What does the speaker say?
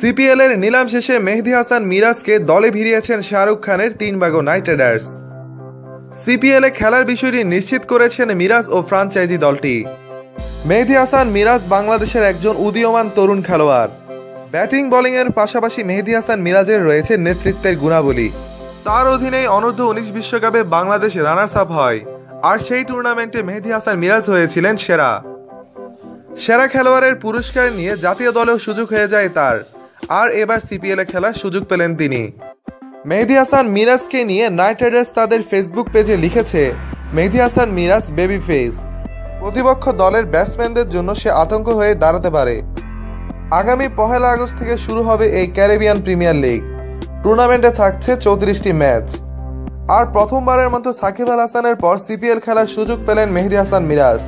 CPL এর নিলাম শেষে মেহেদি হাসান মিরাজকে দলে ভিড়িয়েছেন শাহরুখ খানের তিন বাগো নাইট রাইডার্স। সিপিএল এ খেলার বিষয়টি নিশ্চিত করেছেন মিরাজ ও ফ্রাঞ্চাইজি দলটি। মেহেদি হাসান মিরাজ বাংলাদেশের একজন উদীয়মান তরুণ খেলোয়াড়। ব্যাটিং বোলিং এর পাশাপাশি মেহেদি হাসান মিরাজের রয়েছে নেতৃত্বের গুণাবলী। তার অধীনেই অনূর্ধ্ব উনিশ বিশ্বকাপে বাংলাদেশ রানার্স আপ হয়, আর সেই টুর্নামেন্টে মেহেদি হাসান মিরাজ হয়েছিলেন সেরা। সেরা খেলোয়াড়ের পুরস্কার নিয়ে জাতীয় দলেও সুযোগ হয়ে যায় তার। আর এবার সিপিএল খেলার সুযোগ পেলেন তিনি। মেহেদি হাসান মিরাজকে নিয়ে নাইট রাইডার্স তাদের ফেসবুক পেজে লিখেছে, মেহেদি হাসান মিরাজ বেবি ফেস প্রতিপক্ষ দলের ব্যাটসম্যানদের জন্য সে আতঙ্ক হয়ে দাঁড়াতে পারে। আগামী পহেলা আগস্ট থেকে শুরু হবে এই ক্যারিবিয়ান প্রিমিয়ার লিগ টুর্নামেন্টে থাকছে চৌত্রিশটি ম্যাচ আর প্রথমবারের মতো সাকিব আল হাসানের পর সিপিএল খেলার সুযোগ পেলেন মেহেদি হাসান মিরাজ।